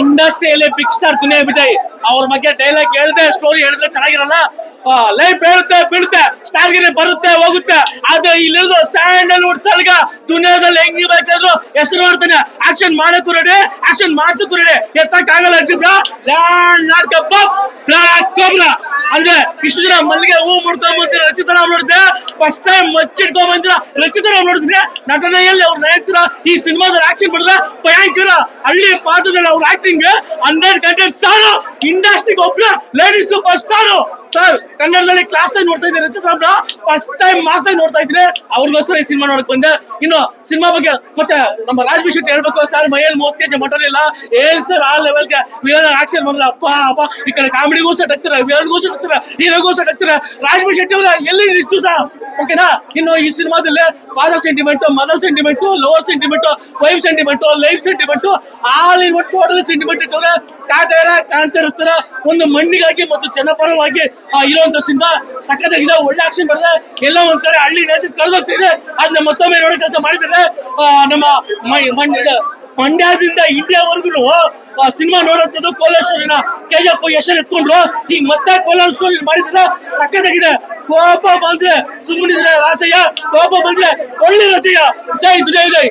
ಇಂಡಸ್ಟ್ರಿಯಲ್ಲಿ big star Duniya Vijay. ಅವ್ರ ಬಗ್ಗೆ ಡೈಲಾಗ್ ಹೇಳ್ದೆ ಸ್ಟೋರಿ ಹೇಳಿದ್ರೆ ಚೆನ್ನಾಗಿರಲ್ಲ. ಲೈಫ್ ಹೇಳುತ್ತೆ ಬೀಳುತ್ತೆ ಸ್ಟಾರ್ಗಿರಿ ಬರುತ್ತೆ, ಹೋಗುತ್ತೆ. ಆದ್ರೆ ಇಲ್ಲಿರೋದು ಸ್ಯಾಂಡಲ್ವುಡ್ ಸಲ್ಗ ದುನಿಯಾದಲ್ಲಿ ಹೆಂಗ್ ಬೇಕಾದ್ರು ಹೆಸರು ಮಾಡ್ತಾನೆ. ಆಕ್ಷನ್ ಮಾಡಕ್ಕೂ ರೆಡಿ ಆಕ್ಷನ್ ಮಾಡ್ಸಕ್ಕೂ ರೆಡಿ ಎತ್ತಕ್ಕಾಗಲ್ಲ ಜಿಬ್ರಾ ಲ್ಯಾಂಡ್ ನಾಟಕ ಬ್ಲಾಕ್ ಕೋಬ್ರಾ ಅಂದ್ರೆ ಇಷ್ಟು ಜನ ಮಲ್ಲಿಗೆ ಹೂ ಮುಡ್ಕೊಂಡ್ ಬಂದಿರ ರಚಿತರಾಮ್ ನೋಡಿದ್ರೆ ಫಸ್ಟ್ ಟೈಮ್ ಮಚ್ಚಿಡ್ತಾ ಬಂದಿರ ರಚಿತರಾಮ್ ನೋಡಿದ್ರೆ ನಟನೆಯಲ್ಲಿ ಅವ್ರು ನಾಯಕರ ಈ ಸಿನಿಮಾದಲ್ಲಿ ಆಕ್ಷನ್ ಮಾಡಿದ್ರೆ ಭಯಂಕರ. ಹಳ್ಳಿ ಪಾತ್ರದಲ್ಲಿ ಅವ್ರ ಆಕ್ಟಿಂಗ್ ಹಂಡ್ರೆಡ್ ಕಂಡ್ರೆಡ್ ಸ್ಟಾರು ಇಂಡಸ್ಟ್ರಿಗೆ ಒಬ್ರು ಲೇಡೀಸ್ ಸೂಪರ್ ಸ್ಟಾರ್ ಸರ್, ಕನ್ನಡದಲ್ಲಿ ಕ್ಲಾಸ್ ನೋಡ್ತಾ ಇದ್ದೀನಿ ರಚಿತರಾಮ್ನ ಫಸ್ಟ್ ಟೈಮ್ ಮಾಸ್ ನೋಡ್ತಾ ಇದ್ರೆ ಅವ್ರಿಗೋಸ್ಕರ ಈ ಸಿನಿಮಾ ನೋಡಕ್ ಬಂದೆ. ಇನ್ನು ಸಿನಿಮಾ ಬಗ್ಗೆ ಮತ್ತೆ ನಮ್ಮ ರಾಜ್ ಹೇಳ್ಬೇಕು, ಸರ್, ಮೈಯಲ್ಲಿ ಮೂವತ್ತು ಕೆಜಿ ಮಟನ್ ಇಲ್ಲ. ಏ ಸರ್, ಆ ಲೆವೆಲ್ಗೆ ವಿಲನ್ ಆಕ್ಷನ್ ಮಾಡಿದ್ರೆ ಅಪ್ಪ ಅಪ್ಪ, ಈ ಕಡೆ ಕಾಮಿಡಿಗೂ ಸೆಟ್ ಆಗ್ತೀರ ವಿಲನ್ಗೂ ಸೆಟ್ ಆಗ್ತೀರ ಹೀರೋಗೂ ಸೆಟ್ ಹತ್ತಿರ ರಾಜ್ ಶೆಟ್ಟಿ ಅವರ ಎಲ್ಲಿ ಇಷ್ಟು ಸಹ? ಓಕೆನಾ ಇನ್ನು ಈ ಸಿನಿಮಾದಲ್ಲಿ father sentiment mother sentiment lover sentiment wife sentiment life sentiment all in total sentiment ಇಟ್ಟವ್ರೆ ಕಾಟಾರ ಕಾಣ್ತಾ ಇರ್ತಾರ ಒಂದು ಮಣ್ಣಿಗಾಗಿ ಮತ್ತು ಜನಪರವಾಗಿ ಆ, ಇರುವಂತ ಸಿನಿಮಾ ಸಖತ್ತಾಗಿದೆ ಒಳ್ಳೆ ಆಕ್ಷನ್ ಬರ್ತದೆ ಎಲ್ಲ ಒಂದ್ ಕಡೆ ಹಳ್ಳಿ ನೇಚರ್ ಕಳೆದೋಗ್ತಿದೆ ಅದನ್ನ ಮತ್ತೊಮ್ಮೆ ನೋಡೋ ಕೆಲಸ ಮಾಡಿದ್ರೆ ಆ, ನಮ್ಮ ಮ- ಮಂಡ್ಯ ಇದು ಮಂಡ್ಯದಿಂದ ಇಂಡಿಯಾವರೆಗೂ ಸಿನಿಮಾ ನೋಡೋಂಥದ್ದು ಕೋಲಾರ ಸ್ಟೋರಿನ ಕೆಜಪ್ಪ ಹೆಸರು ಎತ್ಕೊಂಡ್ರು ಈಗ ಮತ್ತೆ ಕೋಲಾರ ಸ್ಟೋರಿ ಮಾಡಿದ್ರೆ ಸಖತ್ತಾಗಿದೆ ಕೋಪ ಬಂದ್ರೆ ಸುಮ್ಮನಿದ್ರೆ ರಾಜಯ್ಯ ಕೋಪ ಬಂದ್ರೆ ಒಳ್ಳೆ ರಾಜಯ್ಯ ಜೈ ದುಜಯ್ ಜೈ